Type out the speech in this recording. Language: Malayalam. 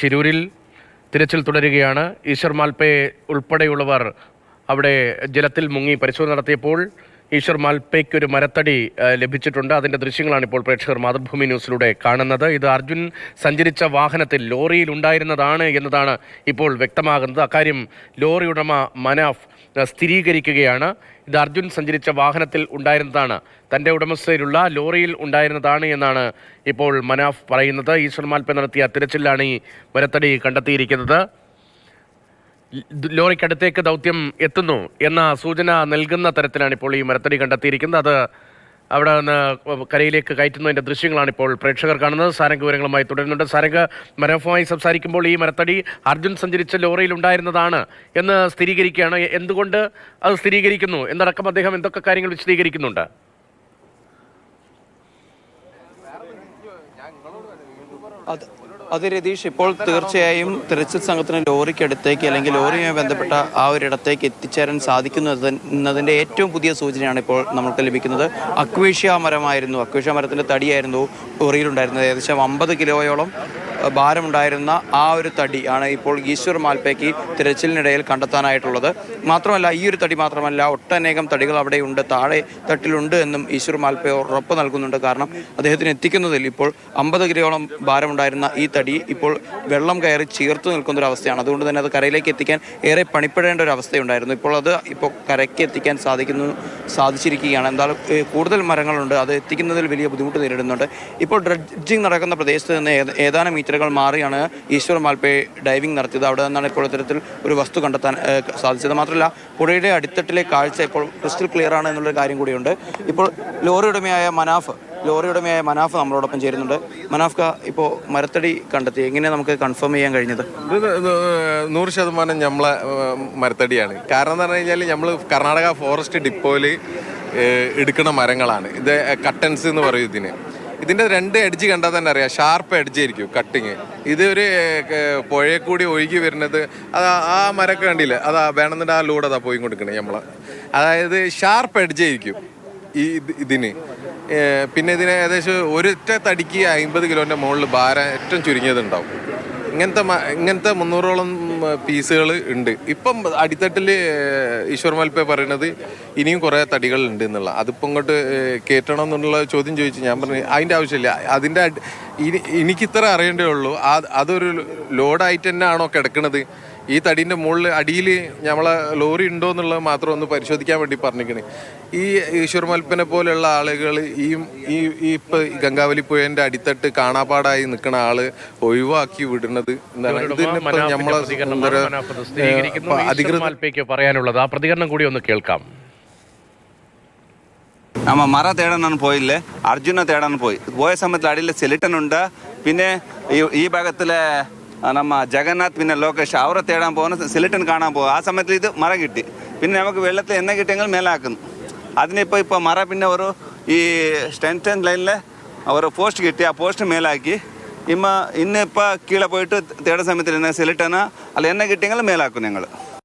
ശിരൂരിൽ തിരച്ചിൽ തുടരുകയാണ്. ഈശ്വർ മാൽപ്പെ ഉൾപ്പെടെയുള്ളവർ അവിടെ ജലത്തിൽ മുങ്ങി പരിശോധന നടത്തിയപ്പോൾ ഈശ്വർ മാൽപ്പയ്ക്ക് ഒരു മരത്തടി ലഭിച്ചിട്ടുണ്ട്. അതിന്റെ ദൃശ്യങ്ങളാണ് ഇപ്പോൾ പ്രേക്ഷകർ മാതൃഭൂമി ന്യൂസിലൂടെ കാണുന്നത്. ഇത് അർജുൻ സഞ്ചരിച്ച വാഹനത്തിൽ ലോറിയിൽ ഉണ്ടായിരുന്നതാണ് എന്നതാണ് ഇപ്പോൾ വ്യക്തമാകുന്നത്. അക്കാര്യം ലോറി ഉടമ മനാഫ് സ്ഥിരീകരിക്കുകയാണ്. ഇത് അർജുൻ സഞ്ചരിച്ച വാഹനത്തിൽ ഉണ്ടായിരുന്നതാണ്. തന്റെ ഉടമസ്ഥയിലുള്ള ലോറിയിൽ ഉണ്ടായിരുന്നതാണ് എന്നാണ് ഇപ്പോൾ മനാഫ് പറയുന്നത്. ഈശ്വർ മാൽപ്പ നടത്തിയ തിരച്ചിലാണ് ഈ മരത്തടി കണ്ടെത്തിയിരിക്കുന്നത്. ലോറിക്കടുത്തേക്ക് ദൗത്യം എത്തുന്നു എന്ന സൂചന നൽകുന്ന തരത്തിലാണ് ഇപ്പോൾ ഈ മരത്തടി കണ്ടെത്തിയിരിക്കുന്നത്. അത് അവിടെ നിന്ന് കരയിലേക്ക് കയറ്റുന്നതിന്റെ ദൃശ്യങ്ങളാണ് ഇപ്പോൾ പ്രേക്ഷകർ കാണുന്നത്. സാരംഗ് വിവരങ്ങളുമായി തുടരുന്നുണ്ട്. സാരംഗ് മരഫുമായി സംസാരിക്കുമ്പോൾ ഈ മരത്തടി അർജുൻ സഞ്ചരിച്ച ലോറിയിൽ ഉണ്ടായിരുന്നതാണ് എന്ന് സ്ഥിരീകരിക്കുകയാണ്. എന്തുകൊണ്ട് അത് സ്ഥിരീകരിക്കുന്നു? എന്നടക്കം അദ്ദേഹം എന്തൊക്കെ കാര്യങ്ങൾ വിശദീകരിക്കുന്നുണ്ട്? അത് അത് രതീഷ് ഇപ്പോൾ തീർച്ചയായും തിരച്ചിൽ സംഘത്തിന് ലോറിക്കടുത്തേക്ക് അല്ലെങ്കിൽ ലോറിയുമായി ബന്ധപ്പെട്ട ആ ഒരു ഇടത്തേക്ക് എത്തിച്ചേരാൻ സാധിക്കുന്നു എന്നത് എന്നതിന്റെ ഏറ്റവും പുതിയ സൂചനയാണ് ഇപ്പോൾ നമുക്ക് ലഭിക്കുന്നത്. അക്വേഷ്യ മരമായിരുന്നു. അക്വേഷ്യ മരത്തിന്റെ തടിയായിരുന്നു ലോറിയിലുണ്ടായിരുന്നത്. ഏകദേശം അമ്പത് കിലോയോളം ഭാരമുണ്ടായിരുന്ന ആ ഒരു തടി ആണ് ഇപ്പോൾ ഈശ്വർ മാൽപ്പയ്ക്ക് തിരച്ചിലിനിടയിൽ കണ്ടെത്താനായിട്ടുള്ളത്. മാത്രമല്ല ഈ ഒരു തടി മാത്രമല്ല ഒട്ടനേകം തടികൾ അവിടെയുണ്ട് താഴെ തട്ടിലുണ്ട് എന്നും ഈശ്വർ മാൽപേ ഉറപ്പ് നൽകുന്നുണ്ട്. കാരണം അദ്ദേഹത്തിന് എത്തിക്കുന്നതിൽ ഇപ്പോൾ അമ്പത് കിലോളം ഭാരമുണ്ടായിരുന്ന ഈ തടി ഇപ്പോൾ വെള്ളം കയറി ചീർത്തു നിൽക്കുന്ന ഒരു അവസ്ഥയാണ്. അതുകൊണ്ട് തന്നെ അത് കരയിലേക്ക് എത്തിക്കാൻ ഏറെ പണിപ്പെടേണ്ട ഒരു അവസ്ഥയുണ്ടായിരുന്നു. ഇപ്പോൾ അത് ഇപ്പോൾ കരയ്ക്ക് എത്തിക്കാൻ സാധിക്കുന്നു സാധിച്ചിരിക്കുകയാണ്. എന്തായാലും കൂടുതൽ മരങ്ങളുണ്ട്. അത് എത്തിക്കുന്നതിൽ വലിയ ബുദ്ധിമുട്ട് നേരിടുന്നുണ്ട്. ഇപ്പോൾ ഡ്രഡ്ജിങ് നടക്കുന്ന പ്രദേശത്ത് നിന്ന് ഏത- ഏതാനും മീറ്ററുകൾ മാറിയാണ് ഈശ്വർ മാൽപേ ഡൈവിംഗ് നടത്തിയത്. അവിടെ നിന്നാണ് ഇപ്പോൾ ഇത്തരത്തിൽ ഒരു വസ്തു കണ്ടെത്താൻ സാധിച്ചത്. മാത്രമല്ല പുഴയുടെ അടിത്തട്ടിലെ കാഴ്ച ഇപ്പോൾ ക്രിസ്റ്റൽ ക്ലിയർ ആണ് എന്നുള്ളൊരു കാര്യം കൂടിയുണ്ട്. ഇപ്പോൾ ലോറി ഉടമയായ മനാഫ് ലോറി ഉടമയായ മനാഫ് നമ്മളോടൊപ്പം ചേരുന്നുണ്ട്. മനാഫ്ക ഇപ്പോൾ മരത്തടി കണ്ടെത്തി. എങ്ങനെ നമുക്ക് കൺഫേം ചെയ്യാൻ കഴിഞ്ഞത്? നൂറ് ശതമാനം നമ്മളെ മരത്തടിയാണ്. കാരണം എന്ന് പറഞ്ഞു കഴിഞ്ഞാൽ നമ്മൾ കർണാടക ഫോറസ്റ്റ് ഡിപ്പോയിൽ എടുക്കുന്ന മരങ്ങളാണ്. ഇത് കട്ടൻസ് എന്ന് പറയും ഇതിന്. ഇതിന്റെ രണ്ട് എഡ്ജ് കണ്ടാൽ തന്നെ അറിയാം. ഷാർപ്പ് എഡ്ജ് ആയിരിക്കും കട്ടിങ് ഇത് ഒരു പുഴയെ കൂടി ഒഴുകി വരുന്നത് അത് ആ- മരമൊക്കെ കണ്ടില്ലേ? അതാ വേണമെന്നുണ്ട് ആ ലൂടെ അതാ പോയി കൊടുക്കണേ നമ്മളെ. അതായത് ഷാർപ്പ് എഡ്ജ് ആയിരിക്കും ഈ ഇത് ഇതിന്. പിന്നെ ഇതിന് ഏകദേശം ഒരൊറ്റ തടിക്ക് അമ്പത് കിലോന്റെ മുകളിൽ ഭാരം ഏറ്റവും ചുരുങ്ങിയതുണ്ടാവും ഇങ്ങനത്തെ മ- ഇങ്ങനത്തെ മുന്നൂറോളം പീസുകൾ ഉണ്ട്. ഇപ്പം അടിത്തട്ടിൽ ഈശ്വർ മൽപ്പെ പറയണത് ഇനിയും കുറേ തടികൾ ഉണ്ട് എന്നുള്ള. അതിപ്പോൾ ഇങ്ങോട്ട് കയറ്റണം എന്നുള്ള ചോദ്യം ചോദിച്ചു ഞാൻ പറഞ്ഞു അതിന്റെ ആവശ്യമില്ല. അതിന്റെ ഇനി എനിക്കിത്ര അറിയേണ്ടേ ഉള്ളൂ. അതൊരു ലോഡായിട്ട് തന്നെ ആണോ കിടക്കണത്? ഈ തടീൻ്റെ മുകളിൽ അടിയിൽ നമ്മളെ ലോറി ഉണ്ടോ എന്നുള്ളത് മാത്രം ഒന്ന് പരിശോധിക്കാൻ വേണ്ടി പറഞ്ഞിരിക്കണേ ഈ ഈശ്വർ മൽപ്പനെ പോലെയുള്ള ആളുകൾ ഈ ഈ ഈ ഇപ്പൊ ഈ ഗംഗാവലി പുഴന്റെ അടിത്തട്ട് കാണാപ്പാടായി നിൽക്കുന്ന ആള് ഒഴിവാക്കി വിടുന്നത് എന്താണ് ഇതിനിപ്പോ മനാഫിന്റെ നമ്മളെ പ്രതികരണമാണ്. ഒരു, മനാഫ് അത് സ്ഥിരീകരിക്കുന്നു. ഏഹ്, ഈശ്വർ അധികൃത മാൽപ്പയ്ക്ക് പറയാനുള്ളത് ആ പ്രതികരണം കൂടി ഒന്ന് കേൾക്കാം ನಮ್ಮ ಮರ ತೇಡೋಣ ನಾನು പോയില്ലേ അർജുന തേടാൻ പോയി പോയ സമയത്ത് അടിയിൽ സെലിട്ടൻ ഉണ്ട് പിന്നെ ഈ- ഈ ഭാഗത്തിലെ ആ, നമ്മ ജഗന്നാഥ് പിന്നെ ലോകേഷ് അവരെ തേടാൻ പോകുന്ന സെലിട്ടൻ കാണാൻ പോകും ആ സമയത്തിൽ ഇത് മരം കിട്ടി പിന്നെ നമുക്ക് വെള്ളത്തിൽ എണ്ണ കിട്ടിയെങ്കിൽ മേലാക്കുന്നു അതിനിപ്പോൾ ഇപ്പോൾ മര പിന്നെ ഒരു ഈ സ്റ്റെൻറ്റൻ ലൈനിൽ ഒരു പോസ്റ്റ് കിട്ടി ആ പോസ്റ്റ് മേലാക്കി ഇമ്മ ഇന്നിപ്പോൾ കീഴെ പോയിട്ട് തേടുന്ന സമയത്തിൽ സെലിട്ടന അല്ല എണ്ണ കിട്ടിയെങ്കിൽ മേലാക്കും ഞങ്ങൾ